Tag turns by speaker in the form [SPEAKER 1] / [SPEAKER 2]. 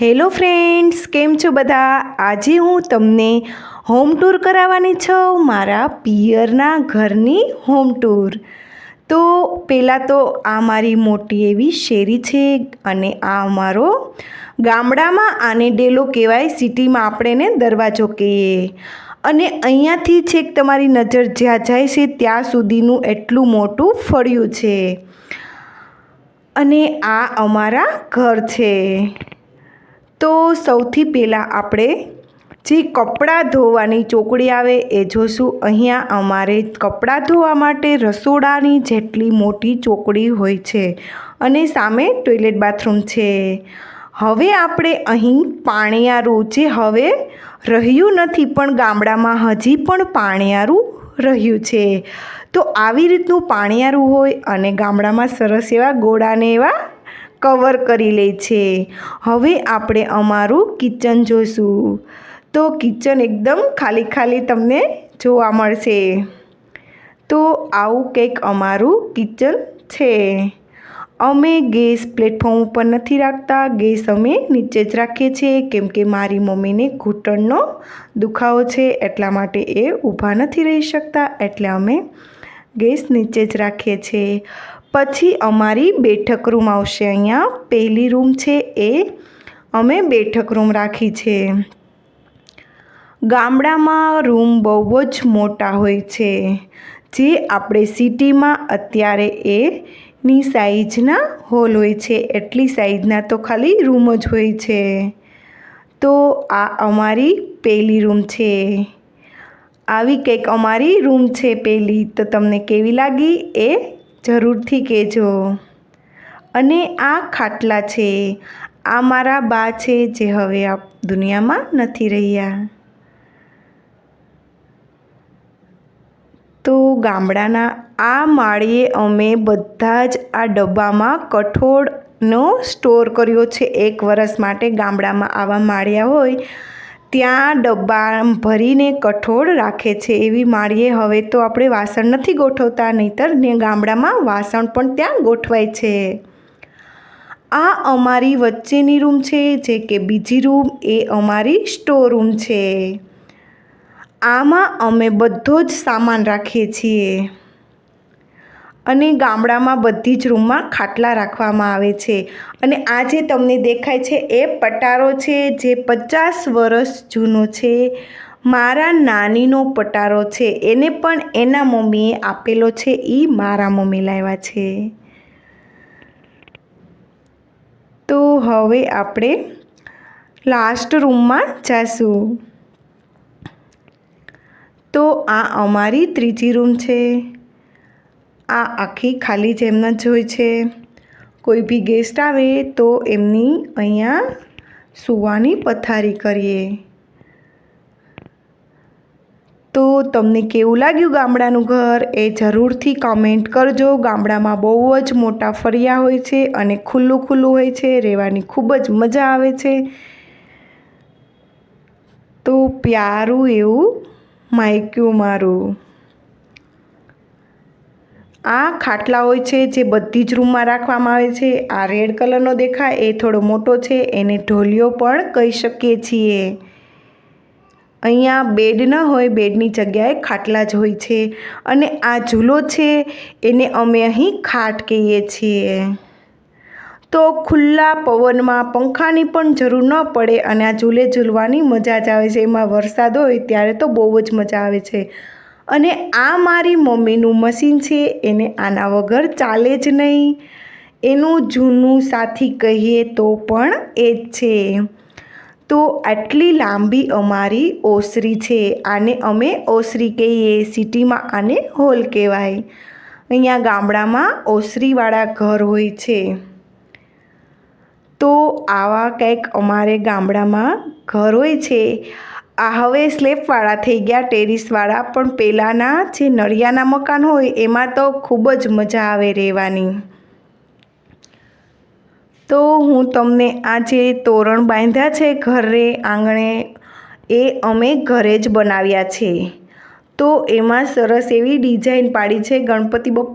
[SPEAKER 1] Hello friends, કેમ છો બધા? આજે હું તમને હોમ ટૂર કરાવવાની છું મારા પિયરના ઘરની હોમ ટૂર. તો પહેલાં તો આ મારી મોટી એવી શેરી છે અને આ અમારો ગામડામાં આને ડેલો કહેવાય, સિટીમાં આપણે એને દરવાજો કહીએ. અને અહીંયાથી છેક તમારી નજર જ્યાં જાય છે ત્યાં સુધીનું એટલું મોટું ફળિયું છે. અને આ અમારા ઘર છે. તો સૌથી પહેલાં આપણે જે કપડાં ધોવાની ચોકડી આવે એ જોશું. અહીંયા અમારે કપડાં ધોવા માટે રસોડાની જેટલી મોટી ચોકડી હોય છે અને સામે ટોયલેટ બાથરૂમ છે. હવે આપણે અહીં પાણીયારું જે હવે રહ્યું નથી પણ ગામડામાં હજી પણ પાણીયારું રહ્યું છે. તો આવી રીતનું પાણીયારું હોય અને ગામડામાં સરસ એવા ગોળાને એવા કવર કરી લે છે. હવે આપણે અમારું કિચન જોઈશું. તો કિચન એકદમ ખાલી ખાલી તમને જોવા મળશે. તો આવું કંઈક અમારું કિચન છે. અમે ગેસ પ્લેટફોર્મ ઉપર નથી રાખતા. ગેસ અમે નીચે જ રાખીએ છીએ. કેમ કે મારી મમ્મીને ઘૂંટણનો દુખાવો છે એટલા માટે એ ઊભા નથી રહી શકતા. એટલે અમે ગેસ નીચે જ રાખીએ છીએ. પછી અમારી બેઠક રૂમ આવશે અહીંયા. પહેલી રૂમ છે એ અમે બેઠક રૂમ રાખી છે. ગામડામાં રૂમ બહુ જ મોટા હોય છે. જે આપણે સિટીમાં અત્યારે એની સાઈઝના હોલ હોય છે. એટલી સાઈઝના તો ખાલી રૂમ જ હોય છે. તો આ અમારી પહેલી રૂમ છે. આવી કંઈક અમારી રૂમ છે પહેલી. તો તમને કેવી લાગી એ જરૂરથી કહેજો. અને આ ખાટલા છે, આ મારા બા છે જે હવે આ દુનિયામાં નથી રહ્યા. તો ગામડાના આ માળીએ અમે બધા જ આ ડબ્બામાં કઠોળનો સ્ટોર કર્યો છે. એક વરસ માટે ગામડામાં આવા માળિયા હોય ત્યાં ડબ્બા ભરીને કઠોળ રાખે છે એવી માળીએ હવે તો આપણે વાસણ નથી ગોઠવતા, નહીંતર ને ગામડામાં વાસણ પણ ત્યાં ગોઠવાય છે. આ અમારી વચ્ચેની રૂમ છે, જે કે બીજી રૂમ, એ અમારી સ્ટોર રૂમ છે. આમાં અમે બધો જ સામાન રાખીએ છીએ. અને ગામડામાં બધી જ રૂમમાં ખાટલા રાખવામાં આવે છે. અને આ જે તમને દેખાય છે એ પટારો છે જે પચાસ વર્ષ જૂનો છે. મારા નાનીનો પટારો છે. એને પણ એના મમ્મીએ આપેલો છે. એ મારા મમ્મી લાવ્યા છે. તો હવે આપણે લાસ્ટ રૂમમાં જઈશું તો આ અમારી ત્રીજી રૂમ છે. આ આખી ખાલી જેમના જ હોય છે. કોઈ બી ગેસ્ટ આવે તો એમની અહીંયા સૂવાની પથારી કરીએ. તો તમને કેવું લાગ્યું ગામડાનું ઘર એ જરૂરથી કમેન્ટ કરજો. ગામડામાં બહુ જ મોટા ફરિયા હોય છે અને ખુલ્લું ખુલ્લું હોય છે, રહેવાની ખૂબ જ મજા આવે છે. તો પ્યારું એવું માયક્યું મારું. આ ખાટલા હોય છે જે બધી જ રૂમમાં રાખવામાં આવે છે. આ રેડ કલરનો દેખાય, એ થોડો મોટો છે, એને ઢોલિયો પણ કહી શકીએ છીએ. અહીંયા બેડ ન હોય, બેડની જગ્યાએ ખાટલા જ હોય છે. અને આ ઝૂલો છે, એને અમે અહીં ખાટ કહીએ છીએ. તો ખુલ્લા પવનમાં પંખાની પણ જરૂર ન પડે અને આ ઝૂલે ઝૂલવાની મજા જ આવે છે. એમાં વરસાદ હોય ત્યારે તો બહુ જ મજા આવે છે. અને આ મારી મમ્મીનું મશીન છે, એને આના વગર ચાલે જ નહીં. એનું જૂનું સાથી કહીએ તો પણ એ જ છે. તો આટલી લાંબી અમારી ઓસરી છે, આને અમે ઓસરી કહીએ, સિટીમાં આને હોલ કહેવાય. અહીંયા ગામડામાં ઓસરીવાળા ઘર હોય છે. તો આવા કંઈક અમારે ગામડામાં ઘર હોય છે. આ હવે સ્લેપવાળા થઈ ગયા, ટેરિસવાળા. પણ પહેલાંના જે નળિયાના મકાન હોય, એમાં તો ખૂબ જ મજા આવે રહેવાની. તો હું તમને આ જે તોરણ બાંધ્યા છે ઘરે, આંગણે, એ અમે ઘરે જ બનાવ્યા છે. તો એમાં સરસ એવી ડિઝાઇન પાડી છે ગણપતિ બપ્પા